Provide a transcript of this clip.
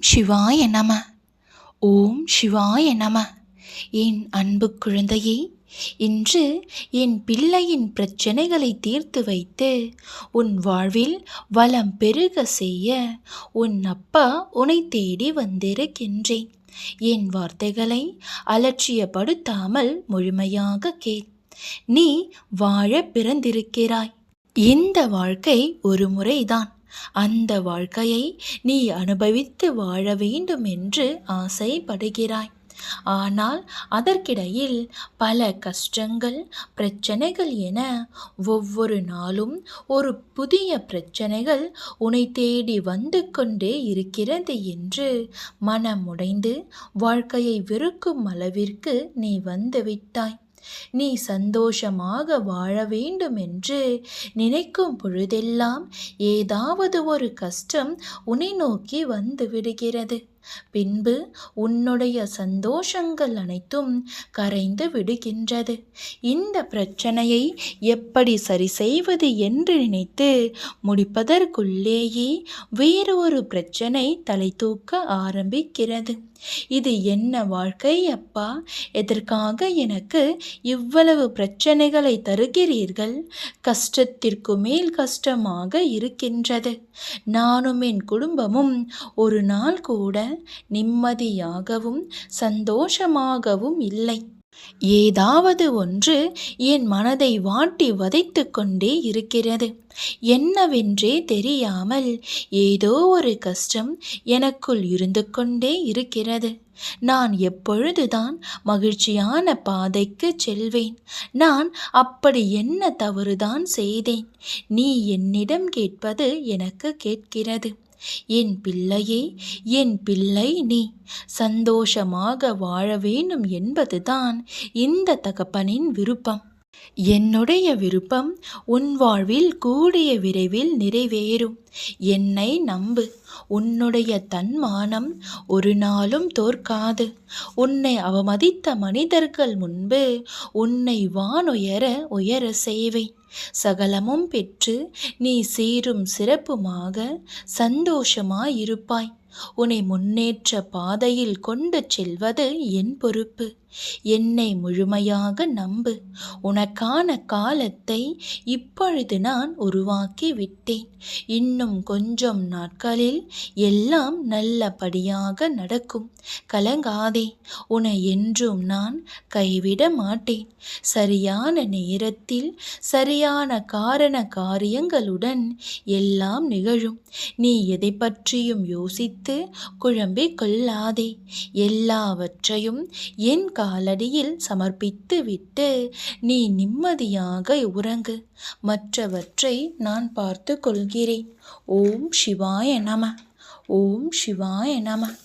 சிவாய நம. ஓம் சிவாய நம. என் அன்பு குழந்தையே இன்று என் பிள்ளையின் பிரச்சனைகளை தீர்த்து வைத்து உன் வாழ்வில் வளம் பெருக செய்ய உன் அப்பா உன்னை தேடி வந்திருக்கின்றேன். என் வார்த்தைகளை அலட்சியப்படுத்தாமல் முழுமையாக கேள். நீ வாழ பிறந்திருக்கிறாய். இந்த வாழ்க்கை ஒரு முறைதான். அந்த வாழ்க்கையை நீ அனுபவித்து வாழ வேண்டும் என்று ஆசைப்படுகிறாய். ஆனால் அதற்கிடையில் பல கஷ்டங்கள் பிரச்சனைகள் என ஒவ்வொரு நாளும் ஒரு புதிய பிரச்சனைகள் உன்னை தேடி வந்து கொண்டே இருக்கிறது என்று மனமுடைந்து வாழ்க்கையை வெறுக்கும் அளவிற்கு நீ வந்துவிட்டாய் நீ சந்தோஷமாக வாழ வேண்டும் என்று நினைக்கும் பொழுதெல்லாம் ஏதாவது ஒரு கஷ்டம் உன்னை நோக்கி வந்து விடுகிறது. பின்பு உன்னுடைய சந்தோஷங்கள் அனைத்தும் கரைந்து விடுகின்றது. இந்த பிரச்சனையை எப்படி சரி செய்வது என்று நினைத்து முடிப்பதற்குள்ளேயே வேறொரு பிரச்சனை தலை தூக்க ஆரம்பிக்கிறது. இது என்ன வாழ்க்கை அப்பா? எதற்காக எனக்கு இவ்வளவு பிரச்சனைகளை தருகிறீர்கள்? கஷ்டத்திற்கு மேல் கஷ்டமாக இருக்கின்றது. நானும் என் குடும்பமும் ஒரு நாள் கூட நிம்மதியாகவும் சந்தோஷமாகவும் இல்லை. ஏதாவது ஒன்று என் மனதை வாட்டி வதைத்து கொண்டே இருக்கிறது. என்னவென்றே தெரியாமல் ஏதோ ஒரு கஷ்டம் எனக்குள் இருந்து கொண்டே இருக்கிறது. நான் எப்பொழுதுதான் மகிழ்ச்சியான பாதைக்கு செல்வேன். நான் அப்படி என்ன தவறுதான் செய்தேன்? நீ என்னிடம் கேட்பது எனக்கு கேட்கிறது. என் பிள்ளையே என் பிள்ளை நீ. சந்தோஷமாக வாழ வேண்டும் என்பதுதான் இந்த தகப்பனின் விருப்பம். என்னுடைய விருப்பம் உன் வாழ்வில் கூடிய விரைவில் நிறைவேறும். என்னை நம்பு. உன்னுடைய தன்மானம் ஒரு நாளும் தோற்காது. உன்னை அவமதித்த மனிதர்கள் முன்பு உன்னை வானுயர உயர செய்வேன் சகலமும் பெற்று நீ சீரும் சிறப்புமாக சந்தோஷமாயிருப்பாய். உன்னை முன்னேற்ற பாதையில் கொண்டு செல்வது என் பொறுப்பு. என்னை முழுமையாக நம்பு. உனக்கான காலத்தை இப்பொழுது நான் உருவாக்கி விட்டேன் இன்னும் கொஞ்சம் நாட்களில் எல்லாம் நல்லபடியாக நடக்கும். கலங்காதே. உன்னை என்றும் நான் கைவிட மாட்டேன். சரியான நேரத்தில் சரியான காரண காரியங்களுடன் எல்லாம் நிகழும். நீ எதை பற்றியும் யோசித்து குழம்பிக் கொள்ளாதே. எல்லாவற்றையும் என் காலடியில் சமர்ப்பித்து விட்டு நீ நிம்மதியாக உறங்கு. மற்றவற்றை நான் பார்த்து கொள்கிறேன். ஓம் சிவாய நம. ஓம் சிவாய நம.